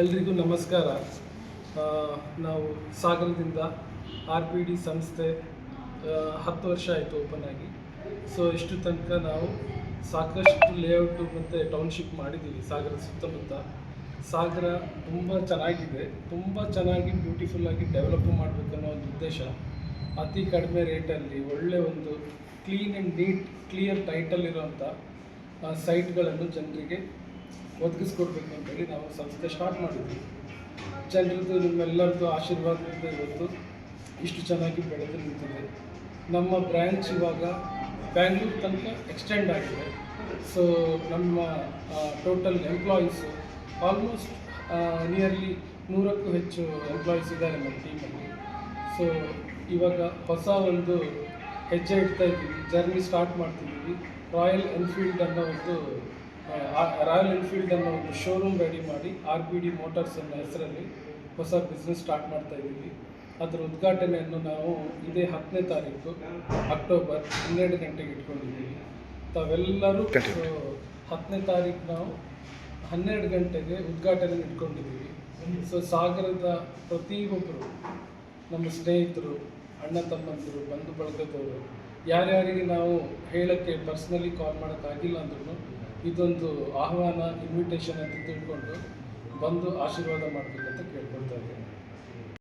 ಎಲ್ರಿಗೂ ನಮಸ್ಕಾರ. ನಾವು ಸಾಗರದಿಂದ ಆರ್ ಪಿ ಡಿ ಸಂಸ್ಥೆ ಹತ್ತು ವರ್ಷ ಆಯಿತು ಓಪನ್ ಆಗಿ. ಸೊ ಇಷ್ಟು ತನಕ ನಾವು ಸಾಕಷ್ಟು ಲೇಔಟು ಮತ್ತು ಟೌನ್ಶಿಪ್ ಮಾಡಿದ್ದೀವಿ ಸಾಗರ ಸುತ್ತಮುತ್ತ. ಸಾಗರ ತುಂಬ ಚೆನ್ನಾಗಿದೆ. ತುಂಬ ಚೆನ್ನಾಗಿ ಬ್ಯೂಟಿಫುಲ್ಲಾಗಿ ಡೆವಲಪ್ ಮಾಡಬೇಕನ್ನೋ ಒಂದು ಉದ್ದೇಶ. ಅತಿ ಕಡಿಮೆ ರೇಟಲ್ಲಿ ಒಳ್ಳೆ ಒಂದು clean and neat clear title ಇರೋಂಥ ಸೈಟ್ಗಳನ್ನು ಜನರಿಗೆ ಒದಗಿಸ್ಕೊಡ್ಬೇಕು ಅಂತೇಳಿ ನಾವು ಸಂಸ್ಥೆ ಸ್ಟಾರ್ಟ್ ಮಾಡಿದ್ವಿ. ಜನರದ್ದು ನಿಮ್ಮೆಲ್ಲರದ್ದು ಆಶೀರ್ವಾದದಿಂದ ಇವತ್ತು. ಇಷ್ಟು ಚೆನ್ನಾಗಿ ಬೆಳೆದು ನಿಂತಿದೆ. ನಮ್ಮ ಬ್ರ್ಯಾಂಚ್ ಇವಾಗ ಬ್ಯಾಂಗ್ಳೂರ್ ತನಕ ಎಕ್ಸ್ಟೆಂಡ್ ಆಗಿದೆ. ಸೊ ನಮ್ಮ ಟೋಟಲ್ ಎಂಪ್ಲಾಯೀಸು ಆಲ್ಮೋಸ್ಟ್ ನಿಯರ್ಲಿ ನೂರಕ್ಕೂ ಹೆಚ್ಚು ಎಂಪ್ಲಾಯೀಸ್ ಇದ್ದಾರೆ ನಮ್ಮ ಟೀಮಲ್ಲಿ ಸೊ ಇವಾಗ ಹೊಸ ಒಂದು ಹೆಜ್ಜೆ ಇಡ್ತಾ ಇದ್ದೀವಿ ಜರ್ನಿ ಸ್ಟಾರ್ಟ್ ಮಾಡ್ತಿದ್ದೀವಿ. ರಾಯಲ್ ಎನ್ಫೀಲ್ಡ್ ಅನ್ನೋ ಒಂದು ರಾಯಲ್ ಎನ್ಫೀಲ್ಡ್ ಅನ್ನೋ ಒಂದು ಶೋರೂಮ್ ರೆಡಿ ಮಾಡಿ ಆರ್ ಬಿ ಡಿ ಮೋಟಾರ್ಸ್ ಅನ್ನೋ ಹೆಸರಲ್ಲಿ ಹೊಸ ಬಿಸ್ನೆಸ್ ಸ್ಟಾರ್ಟ್ ಮಾಡ್ತಾ ಇದ್ದೀವಿ. ಅದರ ಉದ್ಘಾಟನೆಯನ್ನು ನಾವು ಇದೇ ಹತ್ತನೇ ತಾರೀಕು ಅಕ್ಟೋಬರ್ ಹನ್ನೆರಡು ಗಂಟೆಗೆ ಇಟ್ಕೊಂಡಿದ್ದೀವಿ. ತಾವೆಲ್ಲರೂ ಹತ್ತನೇ ತಾರೀಕು ನಾವು ಹನ್ನೆರಡು ಗಂಟೆಗೆ ಉದ್ಘಾಟನೆ ಇಟ್ಕೊಂಡಿದ್ದೀವಿ. ಸೊ ಸಾಗರದ ಪ್ರತಿಯೊಬ್ಬರು ನಮ್ಮ ಸ್ನೇಹಿತರು ಅಣ್ಣ ತಮ್ಮಂದಿರು ಬಂಧು ಬಳಗದವರು ಯಾರ್ಯಾರಿಗೆ ನಾವು ಹೇಳೋಕ್ಕೆ ಪರ್ಸ್ನಲಿ ಕಾಲ್ ಮಾಡೋಕ್ಕಾಗಿಲ್ಲ ಅಂದ್ರೂ ಇದೊಂದು ಆಹ್ವಾನ ಇನ್ವಿಟೇಷನ್ ಅಂತ ತಿಳ್ಕೊಂಡು ಬಂದು ಆಶೀರ್ವಾದ ಮಾಡಬೇಕಂತ ಕೇಳ್ಕೊಳ್ತಾ ಇದ್ದೀನಿ.